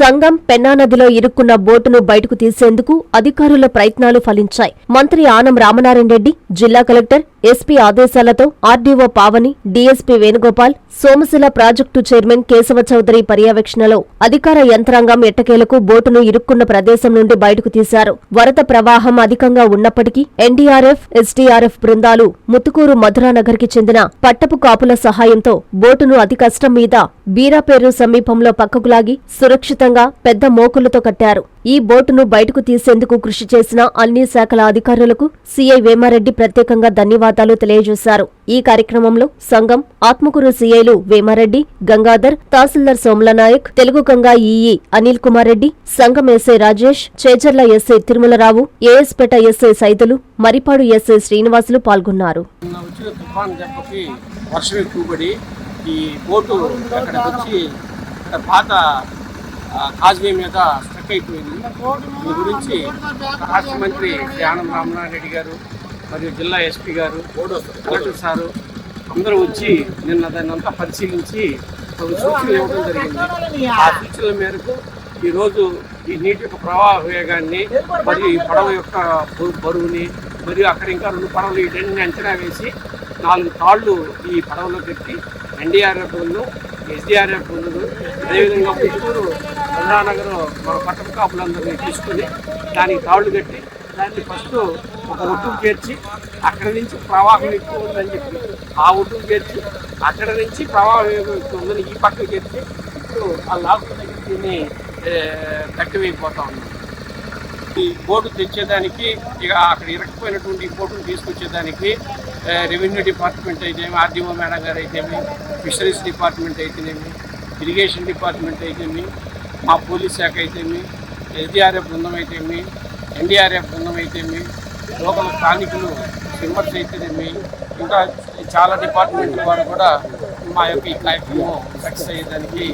సంగం పెన్నా నదిలో ఇరుక్కున్న బోటును బయటకు తీసేందుకు అధికారుల ప్రయత్నాలు ఫలించాయి. మంత్రి ఆనం రామనారాయణ రెడ్డి జిల్లా కలెక్టర్ ఎస్పీ ఆదేశాలతో RDO Pavani DSP Venugopal Somasila project chairman Keshava Chowdary పర్యవేక్షణలో అధికార యంత్రాంగం ఎట్టకేలకు బోటును ఇరుక్కున్న ప్రదేశం నుండి బయటకు తీశారు. వరద ప్రవాహం అధికంగా ఉన్నప్పటికీ ఎన్డీఆర్ఎఫ్ ఎస్డీఆర్ఎఫ్ బృందాలు ముత్తుకూరు మధురానగర్కి చెందిన పట్టపు కాపుల సహాయంతో బోటును అతి కష్టం మీద బీరాపేరు సమీపంలో పక్కకు లాగి సురక్షితంగా పెద్ద మోకులతో కట్టారు. ఈ బోటును బయటకు తీసేందుకు కృషి చేసిన అన్ని శాఖల అధికారులకు సీఐ వేమారెడ్డి ప్రత్యేకంగా ధన్యవాదాలు తెలియజేశారు. ఈ కార్యక్రమంలో సంఘం ఆత్మకూరు సీఐలు వేమారెడ్డి గంగాధర్ తహసీల్దార్ Somalanayak Telugu Ganga EE Anil Kumar Reddy Sangam SI Rajesh Chejerla SI Tirumalarao AS Peta SI Saidulu Maripadu SI Srinivasulu పాల్గొన్నారు. వర్షం ఈ బోటు అక్కడికి వచ్చి పాత కాజ్వే మీద స్ట్రక్ అయిపోయింది. దీని గురించి రాష్ట్ర మంత్రి శ్రీ ఆనం రామనారాయణ రెడ్డి గారు మరియు జిల్లా ఎస్పీ గారు కలెక్టర్ సారు అందరూ వచ్చి నిన్న దాన్ని అంతా పరిశీలించి కొన్ని సూచనలు ఇవ్వడం జరిగింది. ఆ సూచనల మేరకు ఈరోజు ఈ నీటి యొక్క ప్రవాహ వేగాన్ని మరియు ఈ పడవ యొక్క బరువుని మరియు అక్కడ ఇంకా రెండు పడవలు ఇటన్నీ అంచనా వేసి నాలుగు తాళ్ళు ఈ పడవలో పెట్టి ఎన్డీఆర్ఎఫ్ బృందం ఎస్డీఆర్ఎఫ్ బృందం అదేవిధంగా పుత్తూరు గంగానగర్ మన పట్టణ కాపులందరినీ తీసుకుని దానికి తాళ్ళు కట్టి దాన్ని ఫస్ట్ ఒక ఒడ్డుకు చేర్చి అక్కడ నుంచి ప్రవాహం ఎక్కువ ఉందని చెప్పి ఆ ఒడ్డుకు చేర్చి అక్కడ నుంచి ప్రవాహం ఎక్కువ ఉందని ఈ పక్కకు చేర్చి ఇప్పుడు ఆ లాకు దగ్గర దీన్ని కట్టివైపోతా ఉన్నాం. ఈ బోటు తెచ్చేదానికి ఇక అక్కడ ఇరకపోయినటువంటి ఈ బోటును తీసుకొచ్చేదానికి రెవెన్యూ డిపార్ట్మెంట్ అయితేమి ఆర్డీఓ మేడం గారు అయితేమి ఫిషరీస్ డిపార్ట్మెంట్ అయితేనేమి ఇరిగేషన్ డిపార్ట్మెంట్ అయితేమి మా పోలీస్ శాఖ అయితేమి ఎస్డిఆర్ఎఫ్ బృందం అయితేమి ఎన్డీఆర్ఎఫ్ బృందం అయితేమి లోకల్ స్థానికులు స్విమ్మర్స్ అయితేనేమి ఇంకా చాలా డిపార్ట్మెంట్ వారు కూడా మా యొక్క ఈ కార్యక్రమం సక్సెస్ అయ్యేదానికి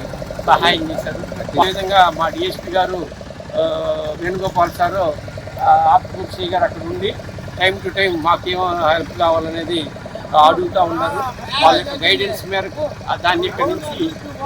సహాయం చేశారు. అదేవిధంగా మా డిఎస్పీ గారు వేణుగోపాల్ సారు ఆత్మకృషి గారు అక్కడ ఉండి టైం టు టైం మాకేమో హెల్ప్ కావాలనేది అడుగుతూ ఉన్నారు. వాళ్ళ యొక్క గైడెన్స్ మేరకు దాన్ని ఇక్కడి నుంచి